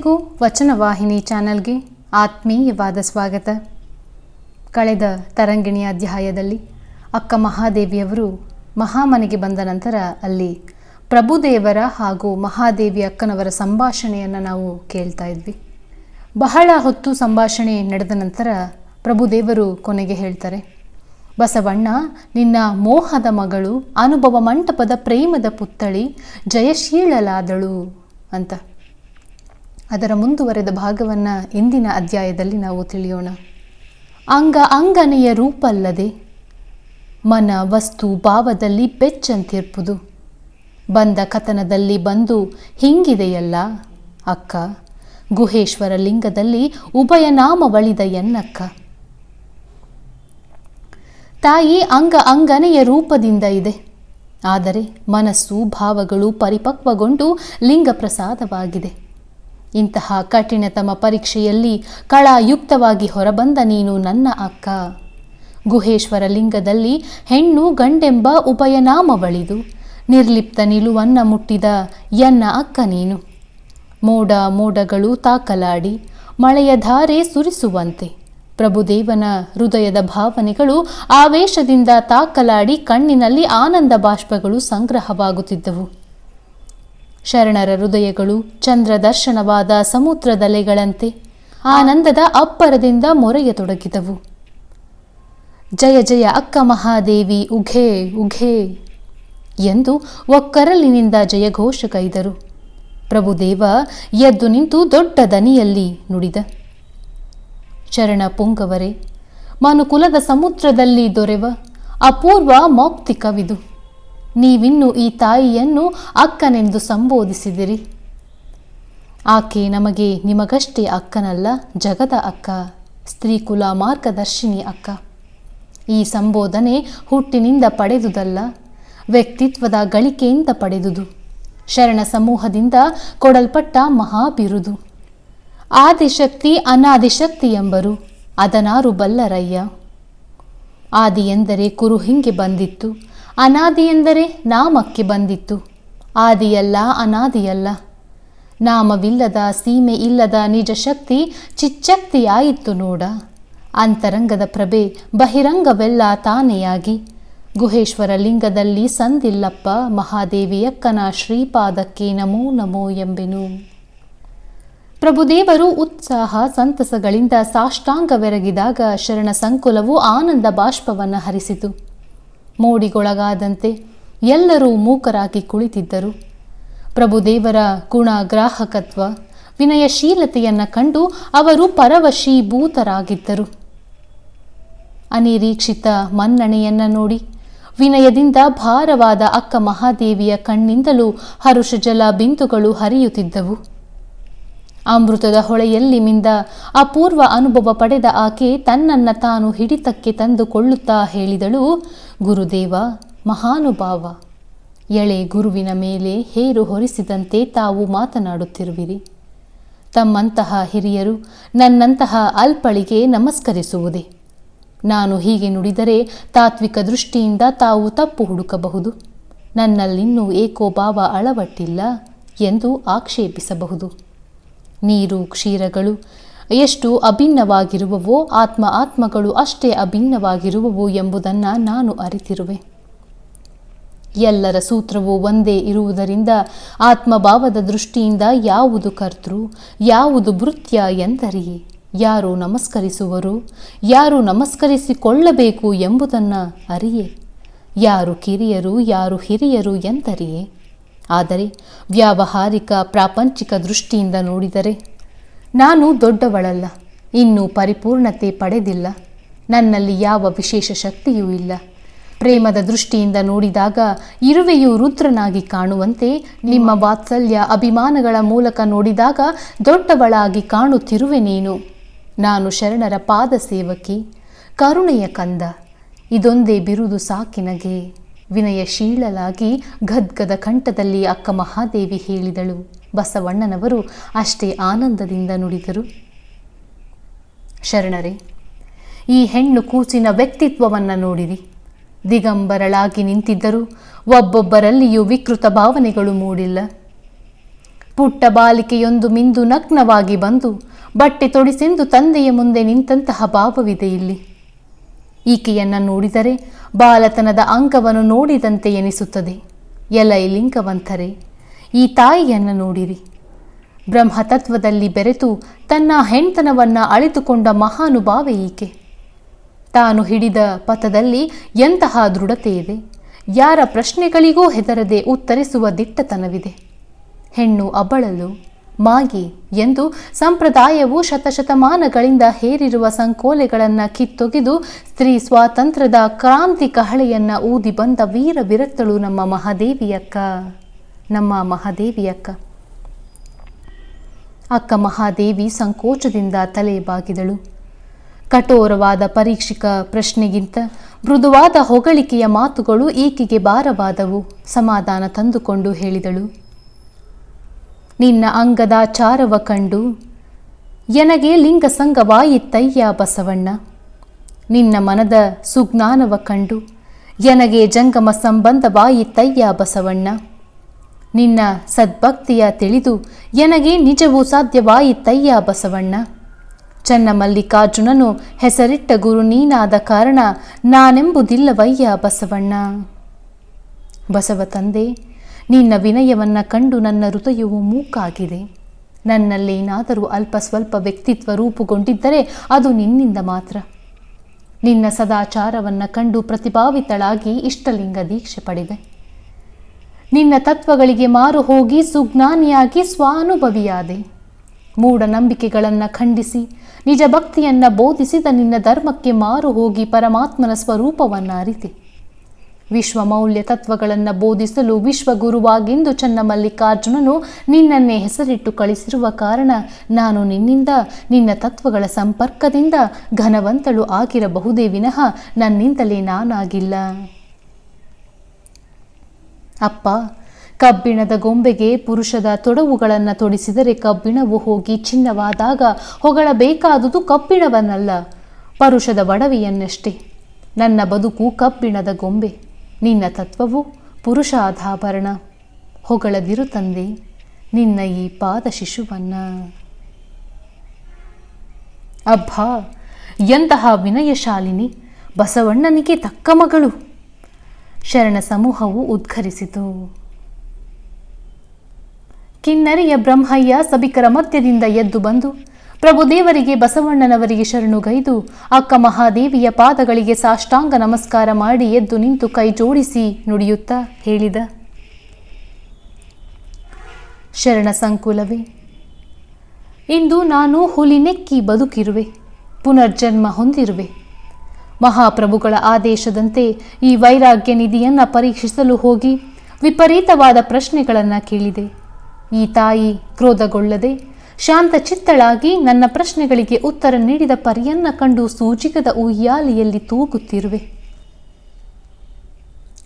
ಎಲ್ಲರಿಗೂ ವಚನವಾಹಿನಿ ಚಾನೆಲ್ಗೆ ಆತ್ಮೀಯವಾದ ಸ್ವಾಗತ. ಕಳೆದ ತರಂಗಿಣಿ ಅಧ್ಯಾಯದಲ್ಲಿ ಅಕ್ಕ ಮಹಾದೇವಿಯವರು ಮಹಾಮನೆಗೆ ಬಂದ ನಂತರ ಅಲ್ಲಿ ಪ್ರಭುದೇವರ ಹಾಗೂ ಮಹಾದೇವಿ ಅಕ್ಕನವರ ಸಂಭಾಷಣೆಯನ್ನು ನಾವು ಕೇಳ್ತಾ ಇದ್ವಿ. ಬಹಳ ಹೊತ್ತು ಸಂಭಾಷಣೆ ನಡೆದ ನಂತರ ಪ್ರಭುದೇವರು ಕೊನೆಗೆ ಹೇಳ್ತಾರೆ, ಬಸವಣ್ಣ, ನಿನ್ನ ಮೋಹದ ಮಗಳು ಅನುಭವ ಮಂಟಪದ ಪ್ರೇಮದ ಪುತ್ಥಳಿ ಜಯಶೀಲಲಾದಳು ಅಂತ. ಅದರ ಮುಂದುವರೆದ ಭಾಗವನ್ನು ಇಂದಿನ ಅಧ್ಯಾಯದಲ್ಲಿ ನಾವು ತಿಳಿಯೋಣ. ಅಂಗ ಅಂಗನೆಯ ರೂಪಲ್ಲದೆ ಮನ ವಸ್ತು ಭಾವದಲ್ಲಿ ಬೆಚ್ಚಂತಿರ್ಪುದು. ಬಂದ ಕಥನದಲ್ಲಿ ಬಂದು ಹಿಂಗಿದೆಯಲ್ಲ? ಅಕ್ಕ, ಗುಹೇಶ್ವರ ಲಿಂಗದಲ್ಲಿ ಉಭಯ ನಾಮ ಬಳಿದ ಎನ್ನಕ್ಕ. ತಾಯಿ ಅಂಗ ಅಂಗನೆಯ ರೂಪದಿಂದ ಇದೆ. ಆದರೆ ಮನಸ್ಸು ಭಾವಗಳು ಪರಿಪಕ್ವಗೊಂಡು ಲಿಂಗ ಪ್ರಸಾದವಾಗಿದೆ ಇಂತಹ ಕಠಿಣತಮ ಪರೀಕ್ಷೆಯಲ್ಲಿ ಕಳಾಯುಕ್ತವಾಗಿ ಹೊರಬಂದ ನೀನು ನನ್ನ ಅಕ್ಕ. ಗುಹೇಶ್ವರ ಲಿಂಗದಲ್ಲಿ ಹೆಣ್ಣು ಗಂಡೆಂಬ ಉಪಯನಾಮವಳಿದು. ನಿರ್ಲಿಪ್ತ ನಿಲುವನ್ನ ಮುಟ್ಟಿದ ಎನ್ನ ಅಕ್ಕ ನೀನು. ಮೋಡ ಮೋಡಗಳು ತಾಕಲಾಡಿ, ಮಳೆಯ ಧಾರೆ ಸುರಿಸುವಂತೆ. ಪ್ರಭುದೇವನ ಹೃದಯದ ಭಾವನೆಗಳು ಆವೇಶದಿಂದ ತಾಕಲಾಡಿ ಕಣ್ಣಿನಲ್ಲಿ ಆನಂದ ಬಾಷ್ಪಗಳು ಸಂಗ್ರಹವಾಗುತ್ತಿದ್ದವು. ಶರಣರ ಹೃದಯಗಳು ಚಂದ್ರ ದರ್ಶನವಾದ ಸಮುದ್ರದಲೆಗಳಂತೆ ಆನಂದದ ಅಪ್ಪರದಿಂದ ಮೊರೆಯತೊಡಗಿದವು. ಜಯ ಜಯ ಅಕ್ಕ ಮಹಾದೇವಿ, ಉಘೇ ಉಘೇ ಎಂದು ಒಕ್ಕರಲಿನಿಂದ ಜಯಘೋಷ ಕೈದರು. ಪ್ರಭುದೇವ ಎದ್ದು ನಿಂತು ದೊಡ್ಡ ದನಿಯಲ್ಲಿ ನುಡಿದ. ಶರಣ ಪುಂಗವರೇ, ಮನುಕುಲದ ಸಮುದ್ರದಲ್ಲಿ ದೊರೆವ ಅಪೂರ್ವ ಮೌಕ್ತಿಕವಿದು ನೀವಿನ್ನು ಈ ತಾಯಿಯನ್ನು ಅಕ್ಕನೆಂದು ಸಂಬೋಧಿಸಿದಿರಿ. ಆಕೆ ನಮಗೆ ನಿಮಗಷ್ಟೇ ಅಕ್ಕನಲ್ಲ, ಜಗದ ಅಕ್ಕ ಸ್ತ್ರೀಕುಲ ಮಾರ್ಗದರ್ಶಿನಿ ಅಕ್ಕ. ಈ ಸಂಬೋಧನೆ ಹುಟ್ಟಿನಿಂದ ಪಡೆದುದಲ್ಲ, ವ್ಯಕ್ತಿತ್ವದ ಗಳಿಕೆಯಿಂದ ಪಡೆದುದು, ಶರಣ ಸಮೂಹದಿಂದ ಕೊಡಲ್ಪಟ್ಟ ಮಹಾಬಿರುದು. ಆದಿಶಕ್ತಿ ಅನಾದಿಶಕ್ತಿ ಎಂಬರು ಅದನಾರು ಬಲ್ಲರಯ್ಯ. ಆದಿ ಎಂದರೆ ಕುರು ಹಿಂಗೆ ಬಂದಿತ್ತು ಅನಾದಿ ಎಂದರೆ ನಾಮಕ್ಕೆ ಬಂದಿತ್ತು. ಆದಿಯಲ್ಲ, ಅನಾದಿಯಲ್ಲ. ನಾಮವಿಲ್ಲದ, ಸೀಮೆ ಇಲ್ಲದ, ನಿಜ ಶಕ್ತಿ ಚಿಚ್ಚಕ್ತಿಯಾಯಿತು ನೋಡ. ಅಂತರಂಗದ ಪ್ರಭೆ, ಬಹಿರಂಗವೆಲ್ಲ ತಾನೆಯಾಗಿ. ಗುಹೇಶ್ವರ ಲಿಂಗದಲ್ಲಿ ಸಂದಿಲ್ಲಪ್ಪ, ಮಹಾದೇವಿಯಕ್ಕನ ಶ್ರೀಪಾದಕ್ಕೆ ನಮೋ ನಮೋ ಎಂಬೆನು. ಪ್ರಭುದೇವರು ಉತ್ಸಾಹ, ಸಂತಸಗಳಿಂದ ಸಾಷ್ಟಾಂಗವೆರಗಿದಾಗ ಶರಣ ಸಂಕುಲವು ಆನಂದ ಬಾಷ್ಪವನ್ನು ಹರಿಸಿತು. ಮೋಡಿಗೊಳಗಾದಂತೆ ಎಲ್ಲರೂ ಮೂಕರಾಗಿ ಕುಳಿತಿದ್ದರು. ಪ್ರಭುದೇವರ ಗುಣ ಗ್ರಾಹಕತ್ವ ವಿನಯಶೀಲತೆಯನ್ನು ಕಂಡು ಅವರು ಪರವಶೀಭೂತರಾಗಿದ್ದರು ಅನಿರೀಕ್ಷಿತ ಮನ್ನಣೆಯನ್ನು ನೋಡಿ, ವಿನಯದಿಂದ ಭಾರವಾದ ಅಕ್ಕ ಮಹಾದೇವಿಯ ಕಣ್ಣಿಂದಲೂ ಹರುಷಜಲ ಬಿಂದುಗಳು ಹರಿಯುತ್ತಿದ್ದವು. ಅಮೃತದ ಹೊಳೆಯಲ್ಲಿ ಮಿಂದ ಅಪೂರ್ವ ಅನುಭವ ಪಡೆದ ಆಕೆ ತನ್ನನ್ನ ತಾನು ಹಿಡಿತಕ್ಕೆ ತಂದುಕೊಳ್ಳುತ್ತಾ ಹೇಳಿದಳು, ಗುರುದೇವ, ಮಹಾನುಭಾವ, ಎಳೆ ಗುರುವಿನ ಮೇಲೆ ಹೇರು ಹೊರಿಸಿದಂತೆ ತಾವು ಮಾತನಾಡುತ್ತಿರುವಿರಿ. ತಮ್ಮಂತಹ ಹಿರಿಯರು ನನ್ನಂತಹ ಅಲ್ಪಳಿಗೆ ನಮಸ್ಕರಿಸುವುದೇ. ನಾನು ಹೀಗೆ ನುಡಿದರೆ ತಾತ್ವಿಕ ದೃಷ್ಟಿಯಿಂದ ತಾವು ತಪ್ಪು ಹುಡುಕಬಹುದು. ನನ್ನಲ್ಲಿನ್ನೂ ಏಕೋಭಾವ ಅಳವಟ್ಟಿಲ್ಲ ಎಂದು ಆಕ್ಷೇಪಿಸಬಹುದು. ನೀರು, ಕ್ಷೀರಗಳು ಎಷ್ಟು ಅಭಿನ್ನವಾಗಿರುವವೋ ಆತ್ಮ ಆತ್ಮಗಳು ಅಷ್ಟೇ ಅಭಿನ್ನವಾಗಿರುವವು ಎಂಬುದನ್ನು ನಾನು ಅರಿತಿರುವೆ. ಎಲ್ಲರ ಸೂತ್ರವು ಒಂದೇ ಇರುವುದರಿಂದ ಆತ್ಮಭಾವದ ದೃಷ್ಟಿಯಿಂದ ಯಾವುದು ಕರ್ತೃ, ಯಾವುದು ಭೃತ್ಯ ಎಂದರಿಯೇ ಯಾರು ನಮಸ್ಕರಿಸುವರು, ಯಾರು ನಮಸ್ಕರಿಸಿಕೊಳ್ಳಬೇಕು ಎಂಬುದನ್ನು ಅರಿಯೇ. ಯಾರು ಕಿರಿಯರು, ಯಾರು ಹಿರಿಯರು ಎಂದರಿಯೇ. ಆದರೆ ವ್ಯಾವಹಾರಿಕ ಪ್ರಾಪಂಚಿಕ ದೃಷ್ಟಿಯಿಂದ ನೋಡಿದರೆ ನಾನು ದೊಡ್ಡವಳಲ್ಲ, ಇನ್ನೂ ಪರಿಪೂರ್ಣತೆ ಪಡೆದಿಲ್ಲ, ನನ್ನಲ್ಲಿ ಯಾವ ವಿಶೇಷ ಶಕ್ತಿಯೂ ಇಲ್ಲ. ಪ್ರೇಮದ ದೃಷ್ಟಿಯಿಂದ ನೋಡಿದಾಗ ಇರುವೆಯು ರುದ್ರನಾಗಿ ಕಾಣುವಂತೆ ನಿಮ್ಮ ವಾತ್ಸಲ್ಯ ಅಭಿಮಾನಗಳ ಮೂಲಕ ನೋಡಿದಾಗ ದೊಡ್ಡವಳಾಗಿ ಕಾಣುತ್ತಿರುವೆ ನೀನು. ನಾನು ಶರಣರ ಪಾದ ಸೇವಕಿ ಕರುಣೆಯ ಕಂದ, ಇದೊಂದೇ ಬಿರುದು ಸಾಕಿನಗೆ. ವಿನಯಶೀಲಲಾಗಿ ಗದ್ಗದ ಕಂಠದಲ್ಲಿ ಅಕ್ಕ ಮಹಾದೇವಿ ಹೇಳಿದಳು. ಬಸವಣ್ಣನವರು ಅಷ್ಟೇ ಆನಂದದಿಂದ ನುಡಿದರು. ಶರಣರೇ, ಈ ಹೆಣ್ಣು ಕೂಸಿನ ವ್ಯಕ್ತಿತ್ವವನ್ನು ನೋಡಿರಿ. ದಿಗಂಬರಳಾಗಿ ನಿಂತಿದ್ದರೂ ಒಬ್ಬೊಬ್ಬರಲ್ಲಿಯೂ ವಿಕೃತ ಭಾವನೆಗಳು ಮೂಡಿಲ್ಲ. ಪುಟ್ಟ ಬಾಲಿಕೆಯೊಂದು ಮಿಂದು ನಗ್ನವಾಗಿ ಬಂದು ಬಟ್ಟೆ ತೊಡಿಸೆಂದು ತಂದೆಯ ಮುಂದೆ ನಿಂತಹ ಭಾವವಿದೆ ಇಲ್ಲಿ. ಈಕೆಯನ್ನ ನೋಡಿದರೆ ಬಾಲತನದ ಅಂಕವನ್ನು ನೋಡಿದಂತೆ ಎನಿಸುತ್ತದೆ. ಎಲೈ ಲಿಂಗವಂತರೆ, ಈ ತಾಯಿಯನ್ನು ನೋಡಿರಿ. ಬ್ರಹ್ಮತತ್ವದಲ್ಲಿ ಬೆರೆತು ತನ್ನ ಹೆಣ್ತನವನ್ನು ಅಳಿತುಕೊಂಡ ಮಹಾನುಭಾವೆ ಈಕೆ. ತಾನು ಹಿಡಿದ ಪಥದಲ್ಲಿ ಎಂತಹ ದೃಢತೆ ಇದೆ? ಯಾರ ಪ್ರಶ್ನೆಗಳಿಗೂ ಹೆದರದೆ ಉತ್ತರಿಸುವ ದಿಟ್ಟತನವಿದೆ. ಹೆಣ್ಣು ಅಬ್ಬಳಲು ಮಾಗಿ ಎಂದು ಸಂಪ್ರದಾಯವು ಶತಶತಮಾನಗಳಿಂದ ಹೇರಿರುವ ಸಂಕೋಲೆಗಳನ್ನು ಕಿತ್ತೊಗೆದು ಸ್ತ್ರೀ ಸ್ವಾತಂತ್ರ್ಯದ ಕ್ರಾಂತಿ ಕಹಳೆಯನ್ನು ಊದಿ ಬಂದ ವೀರ ವಿರಕ್ತಳು ನಮ್ಮ ಮಹಾದೇವಿಯಕ್ಕ. ನಮ್ಮ ಮಹಾದೇವಿಯಕ್ಕ. ಅಕ್ಕ ಮಹಾದೇವಿ ಸಂಕೋಚದಿಂದ ತಲೆ ಬಾಗಿದಳು. ಕಠೋರವಾದ ಪರೀಕ್ಷಿಕ ಪ್ರಶ್ನೆಗಿಂತ ಮೃದುವಾದ ಹೊಗಳಿಕೆಯ ಮಾತುಗಳು ಈಕೆಗೆ ಭಾರವಾದವು. ಸಮಾಧಾನ ತಂದುಕೊಂಡು ಹೇಳಿದಳು. ನಿನ್ನ ಅಂಗದ ಚಾರವ ಕಂಡು ಎನಗೆ ಲಿಂಗ ಸಂಗವಾಯಿತ್ತಯ್ಯ ಬಸವಣ್ಣ. ನಿನ್ನ ಮನದ ಸುಜ್ಞಾನವ ಕಂಡು ಎನಗೆ ಜಂಗಮ ಸಂಬಂಧವಾಯಿತ್ತಯ್ಯ ಬಸವಣ್ಣ. ನಿನ್ನ ಸದ್ಭಕ್ತಿಯ ತಿಳಿದು ಎನಗೆ ನಿಜವೂ ಸಾಧ್ಯವಾಯಿತ್ತಯ್ಯ ಬಸವಣ್ಣ. ಚನ್ನಮಲ್ಲಿಕಾರ್ಜುನನು ಹೆಸರಿಟ್ಟ ಗುರು ನೀನಾದ ಕಾರಣ ನಾನೆಂಬುದಿಲ್ಲವಯ್ಯ ಬಸವಣ್ಣ. ಬಸವ ತಂದೆ ನಿನ್ನ ವಿನಯವನ್ನ ಕಂಡು ನನ್ನ ಹೃದಯವು ಮೂಕಾಗಿದೆ. ನನ್ನಲ್ಲೇನಾದರೂ ಅಲ್ಪ ಸ್ವಲ್ಪ ವ್ಯಕ್ತಿತ್ವ ರೂಪುಗೊಂಡಿದ್ದರೆ ಅದು ನಿನ್ನಿಂದ ಮಾತ್ರ. ನಿನ್ನ ಸದಾಚಾರವನ್ನು ಕಂಡು ಪ್ರತಿಭಾವಿತಳಾಗಿ ಇಷ್ಟಲಿಂಗ ದೀಕ್ಷೆ ಪಡೆದೆ. ನಿನ್ನ ತತ್ವಗಳಿಗೆ ಮಾರು ಹೋಗಿ ಸುಜ್ಞಾನಿಯಾಗಿ ಸ್ವಾನುಭವಿಯಾದೆ. ಮೂಢನಂಬಿಕೆಗಳನ್ನು ಖಂಡಿಸಿ, ನಿಜ ಭಕ್ತಿಯನ್ನು ಬೋಧಿಸಿದ ನಿನ್ನ ಧರ್ಮಕ್ಕೆ ಮಾರು ಹೋಗಿ ಪರಮಾತ್ಮನ ಸ್ವರೂಪವನ್ನು ಅರಿತೆ ವಿಶ್ವ ಮೌಲ್ಯ ತತ್ವಗಳನ್ನು ಬೋಧಿಸಲು ವಿಶ್ವಗುರುವಾಗಿಂದು ಚನ್ನಮಲ್ಲಿಕಾರ್ಜುನನು ನಿನ್ನನ್ನೇ ಹೆಸರಿಟ್ಟು ಕಳಿಸಿರುವ ಕಾರಣ ನಾನು ನಿನ್ನಿಂದ, ನಿನ್ನ ತತ್ವಗಳ ಸಂಪರ್ಕದಿಂದ ಘನವಂತಳು ಆಗಿರಬಹುದೇ ವಿನಃ ನನ್ನಿಂದಲೇ ನಾನಾಗಿಲ್ಲ. ಅಪ್ಪ, ಕಬ್ಬಿಣದ ಗೊಂಬೆಗೆ ಪುರುಷದ ತೊಡವುಗಳನ್ನು ತೊಡಿಸಿದರೆ ಕಬ್ಬಿಣವು ಹೋಗಿ ಚಿನ್ನವಾದಾಗ ಹೊಗಳಬೇಕಾದುದು ಕಬ್ಬಿಣವನ್ನಲ್ಲ, ಪರುಷದ ಒಡವೆಯನ್ನಷ್ಟೇ. ನನ್ನ ಬದುಕು ಕಬ್ಬಿಣದ ಗೊಂಬೆ. ನಿನ್ನ ತತ್ವವು ಪುರುಷಾಧಾಭರಣ. ಹೊಗಳದಿರು ತಂದೆ, ನಿನ್ನ ಈ ಪಾದ ಶಿಶುವನ್ನ. ಅಬ್ಬಾ, ಎಂತಹ ವಿನಯಶಾಲಿನಿ, ಬಸವಣ್ಣನಿಗೆ ತಕ್ಕ ಮಗಳು. ಶರಣ ಸಮೂಹವು ಉದ್ಘರಿಸಿತು. ಕಿನ್ನರಿಯ ಬ್ರಹ್ಮಯ್ಯ ಸಭಿಕರ ಮಧ್ಯದಿಂದ ಎದ್ದು ಬಂದು ಪ್ರಭುದೇವರಿಗೆ ಬಸವಣ್ಣನವರಿಗೆ ಶರಣುಗೈದು. ಅಕ್ಕ ಮಹಾದೇವಿಯ ಪಾದಗಳಿಗೆ ಸಾಷ್ಟಾಂಗ ನಮಸ್ಕಾರ ಮಾಡಿ ಎದ್ದು ನಿಂತು ಕೈ ಜೋಡಿಸಿ ನುಡಿಯುತ್ತಾ ಹೇಳಿದ. ಶರಣ ಸಂಕುಲವೇ, ಇಂದು ನಾನು ಹುಲಿ ನೆಕ್ಕಿ ಬದುಕಿರುವೆ, ಪುನರ್ಜನ್ಮ ಹೊಂದಿರುವೆ. ಮಹಾಪ್ರಭುಗಳ ಆದೇಶದಂತೆ ಈ ವೈರಾಗ್ಯ ನಿಧಿಯನ್ನು ಪರೀಕ್ಷಿಸಲು ಹೋಗಿ ವಿಪರೀತವಾದ ಪ್ರಶ್ನೆಗಳನ್ನು ಕೇಳಿದೆ. ಈ ತಾಯಿ ಕ್ರೋಧಗೊಳ್ಳದೆ ಶಾಂತಚಿತ್ತಳಾಗಿ ನನ್ನ ಪ್ರಶ್ನೆಗಳಿಗೆ ಉತ್ತರ ನೀಡಿದ ಪರಿಯನ್ನ ಕಂಡು ಸೂಜಿಗದ ಉಯ್ಯಾಲೆಯಲ್ಲಿ ತೂಗುತ್ತಿರುವೆ.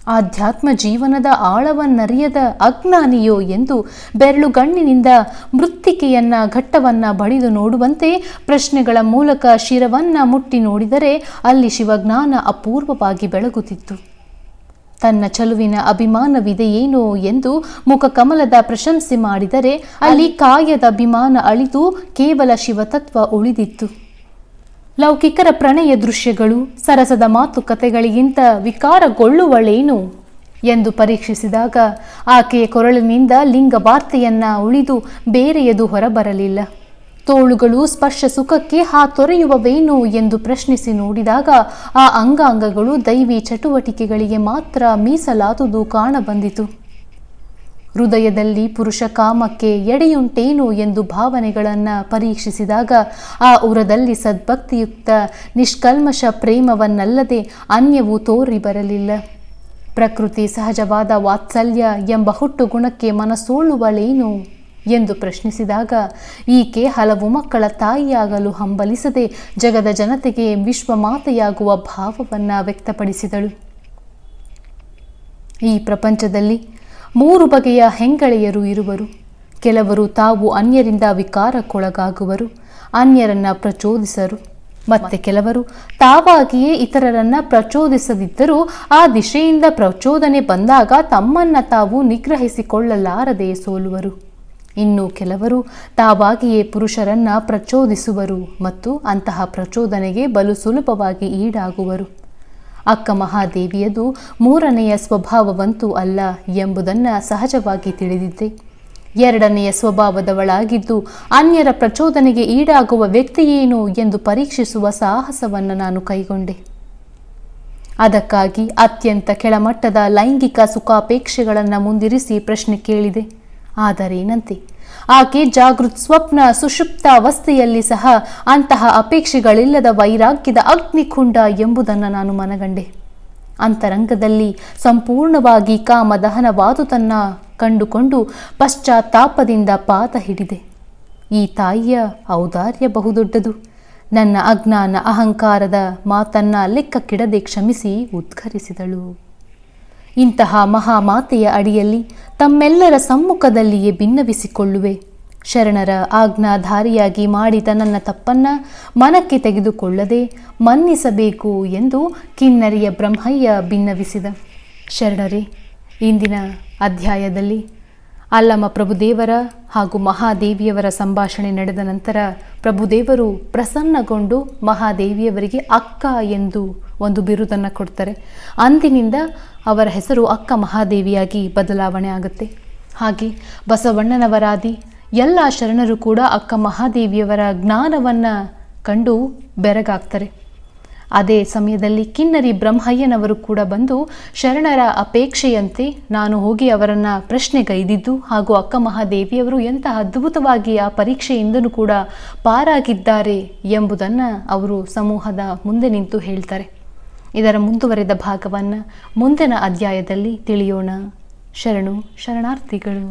ಆಧ್ಯಾತ್ಮ ಜೀವನದ ಆಳವನ್ನರಿಯದ ಅಜ್ಞಾನಿಯೋ ಎಂದು ಬೆರಳುಗಣ್ಣಿನಿಂದ ಮೃತ್ತಿಕೆಯನ್ನ ಘಟ್ಟವನ್ನ ಬಡಿದು ನೋಡುವಂತೆ ಪ್ರಶ್ನೆಗಳ ಮೂಲಕ ಶಿರವನ್ನ ಮುಟ್ಟಿ ನೋಡಿದರೆ ಅಲ್ಲಿ ಶಿವಜ್ಞಾನ ಅಪೂರ್ವವಾಗಿ ಬೆಳಗುತ್ತಿತ್ತು. ತನ್ನ ಚಲುವಿನ ಅಭಿಮಾನವಿದೆಯೇನೋ ಎಂದು ಮುಖಕಮಲದ ಪ್ರಶಂಸೆ ಮಾಡಿದರೆ ಅಲ್ಲಿ ಕಾಯದ ಅಭಿಮಾನ ಅಳಿದು ಕೇವಲ ಶಿವತತ್ವ ಉಳಿದಿತ್ತು. ಲೌಕಿಕರ ಪ್ರಣಯ ದೃಶ್ಯಗಳು, ಸರಸದ ಮಾತುಕತೆಗಳಿಗಿಂತ ವಿಕಾರಗೊಳ್ಳುವಳೇನು ಎಂದು ಪರೀಕ್ಷಿಸಿದಾಗ ಆಕೆಯ ಕೊರಳಿನಿಂದ ಲಿಂಗ ವಾರ್ತೆಯನ್ನ ಉಳಿದು ಬೇರೆಯದು ಹೊರಬರಲಿಲ್ಲ. ತೋಳುಗಳು ಸ್ಪರ್ಶ ಸುಖಕ್ಕೆ ಹಾ ತೊರೆಯುವವೇನು ಎಂದು ಪ್ರಶ್ನಿಸಿ ನೋಡಿದಾಗ ಆ ಅಂಗಾಂಗಗಳು ದೈವಿ ಚಟುವಟಿಕೆಗಳಿಗೆ ಮಾತ್ರ ಮೀಸಲಾದುದು ಕಾಣಬಂದಿತು. ಹೃದಯದಲ್ಲಿ ಪುರುಷ ಕಾಮಕ್ಕೆ ಎಡೆಯುಂಟೇನು ಎಂದು ಭಾವನೆಗಳನ್ನು ಪರೀಕ್ಷಿಸಿದಾಗ ಆ ಉರದಲ್ಲಿ ಸದ್ಭಕ್ತಿಯುಕ್ತ ನಿಷ್ಕಲ್ಮಶ ಪ್ರೇಮವನ್ನಲ್ಲದೆ ಅನ್ಯವು ತೋರಿ ಬರಲಿಲ್ಲ. ಪ್ರಕೃತಿ ಸಹಜವಾದ ವಾತ್ಸಲ್ಯ ಎಂಬ ಹುಟ್ಟು ಗುಣಕ್ಕೆ ಮನಸೋಳುವಳೇನು? ಎಂದು ಪ್ರಶ್ನಿಸಿದಾಗ, ಈಕೆ ಹಲವು ಮಕ್ಕಳ ತಾಯಿಯಾಗಲು ಹಂಬಲಿಸದೆ ಜಗದ ಜನತೆಗೆ ವಿಶ್ವಮಾತೆಯಾಗುವ ಭಾವವನ್ನು ವ್ಯಕ್ತಪಡಿಸಿದಳು. ಈ ಪ್ರಪಂಚದಲ್ಲಿ ಮೂರು ಬಗೆಯ ಹೆಂಗಳೆಯರು ಇರುವರು. ಕೆಲವರು ತಾವು ಅನ್ಯರಿಂದ ವಿಕಾರಕ್ಕೊಳಗಾಗುವರು, ಅನ್ಯರನ್ನ ಪ್ರಚೋದಿಸರು. ಮತ್ತೆ ಕೆಲವರು ತಾವಾಗಿಯೇ ಇತರರನ್ನ ಪ್ರಚೋದಿಸದಿದ್ದರೂ ಆ ದಿಶೆಯಿಂದ ಪ್ರಚೋದನೆ ಬಂದಾಗ ತಮ್ಮನ್ನ ತಾವು ನಿಗ್ರಹಿಸಿಕೊಳ್ಳಲಾರದೆ ಸೋಲುವರು. ಇನ್ನು ಕೆಲವರು ತಾವಾಗಿಯೇ ಪುರುಷರನ್ನ ಪ್ರಚೋದಿಸುವರು ಮತ್ತು ಅಂತಹ ಪ್ರಚೋದನೆಗೆ ಬಲು ಸುಲಭವಾಗಿ ಈಡಾಗುವರು. ಅಕ್ಕ ಮಹಾದೇವಿಯದು ಮೂರನೆಯ ಸ್ವಭಾವವಂತೂ ಅಲ್ಲ ಎಂಬುದನ್ನು ಸಹಜವಾಗಿ ತಿಳಿದಿದ್ದೆ. ಎರಡನೆಯ ಸ್ವಭಾವದವಳಾಗಿದ್ದು ಅನ್ಯರ ಪ್ರಚೋದನೆಗೆ ಈಡಾಗುವ ವ್ಯಕ್ತಿಯೇನು ಎಂದು ಪರೀಕ್ಷಿಸುವ ಸಾಹಸವನ್ನು ನಾನು ಕೈಗೊಂಡೆ. ಅದಕ್ಕಾಗಿ ಅತ್ಯಂತ ಕೆಳಮಟ್ಟದ ಲೈಂಗಿಕ ಸುಖಾಪೇಕ್ಷೆಗಳನ್ನು ಮುಂದಿರಿಸಿ ಪ್ರಶ್ನೆ ಕೇಳಿದೆ. ಆದರೇನಂತೆ ಆಕೆ ಜಾಗೃತ್ ಸ್ವಪ್ನ ಸುಷುಪ್ತ ಅವಸ್ಥೆಯಲ್ಲಿ ಸಹ ಅಂತಹ ಅಪೇಕ್ಷೆಗಳಿಲ್ಲದ ವೈರಾಗ್ಯದ ಅಗ್ನಿಕುಂಡ ಎಂಬುದನ್ನು ನಾನು ಮನಗಂಡೆ. ಅಂತರಂಗದಲ್ಲಿ ಸಂಪೂರ್ಣವಾಗಿ ಕಾಮದಹನವಾದುದನ್ನ ಕಂಡುಕೊಂಡು ಪಶ್ಚಾತ್ತಾಪದಿಂದ ಪಾತ ಹಿಡಿದೆ. ಈ ತಾಯಿಯ ಔದಾರ್ಯ ಬಹುದೊಡ್ಡದು. ನನ್ನ ಅಜ್ಞಾನ ಅಹಂಕಾರದ ಮಾತನ್ನ ಲೆಕ್ಕಕ್ಕಿಡದೆ ಕ್ಷಮಿಸಿ ಉದ್ಘರಿಸಿದಳು. ಇಂತಹ ಮಹಾಮಾತೆಯ ಅಡಿಯಲ್ಲಿ ತಮ್ಮೆಲ್ಲರ ಸಮ್ಮುಖದಲ್ಲಿಯೇ ಭಿನ್ನವಿಸಿಕೊಳ್ಳುವೆ. ಶರಣರ ಆಜ್ಞಾಧಾರಿಯಾಗಿ ಮಾಡಿದ ನನ್ನ ತಪ್ಪನ್ನ ಮನಕ್ಕೆ ತೆಗೆದುಕೊಳ್ಳದೆ ಮನ್ನಿಸಬೇಕು ಎಂದು ಕಿನ್ನರಿಯ ಬ್ರಹ್ಮಯ್ಯ ಭಿನ್ನವಿಸಿದ. ಶರಣರೇ, ಇಂದಿನ ಅಧ್ಯಾಯದಲ್ಲಿ ಅಲ್ಲಮ ಪ್ರಭುದೇವರ ಹಾಗೂ ಮಹಾದೇವಿಯವರ ಸಂಭಾಷಣೆ ನಡೆದ ನಂತರ ಪ್ರಭುದೇವರು ಪ್ರಸನ್ನಗೊಂಡು ಮಹಾದೇವಿಯವರಿಗೆ ಅಕ್ಕ ಎಂದು ಒಂದು ಬಿರುದನ್ನು ಕೊಡ್ತಾರೆ. ಅಂದಿನಿಂದ ಅವರ ಹೆಸರು ಅಕ್ಕ ಮಹಾದೇವಿಯಾಗಿ ಬದಲಾವಣೆ ಆಗುತ್ತೆ. ಹಾಗೆ ಬಸವಣ್ಣನವರಾದಿ ಎಲ್ಲ ಶರಣರು ಕೂಡ ಅಕ್ಕ ಮಹಾದೇವಿಯವರ ಜ್ಞಾನವನ್ನು ಕಂಡು ಬೆರಗಾಗ್ತಾರೆ. ಅದೇ ಸಮಯದಲ್ಲಿ ಕಿನ್ನರಿ ಬ್ರಹ್ಮಯ್ಯನವರು ಕೂಡ ಬಂದು ಶರಣರ ಅಪೇಕ್ಷೆಯಂತೆ ನಾನು ಹೋಗಿ ಅವರನ್ನು ಪ್ರಶ್ನೆಗೈದಿದ್ದು ಹಾಗೂ ಅಕ್ಕ ಮಹಾದೇವಿಯವರು ಎಂತಹ ಅದ್ಭುತವಾಗಿ ಆ ಪರೀಕ್ಷೆಯಿಂದಲೂ ಕೂಡ ಪಾರಾಗಿದ್ದಾರೆ ಎಂಬುದನ್ನು ಅವರು ಸಮೂಹದ ಮುಂದೆ ನಿಂತು ಹೇಳ್ತಾರೆ. ಇದರ ಮುಂದುವರೆದ ಭಾಗವನ್ನು ಮುಂದಿನ ಅಧ್ಯಾಯದಲ್ಲಿ ತಿಳಿಯೋಣ. ಶರಣು, ಶರಣಾರ್ಥಿಗಳು.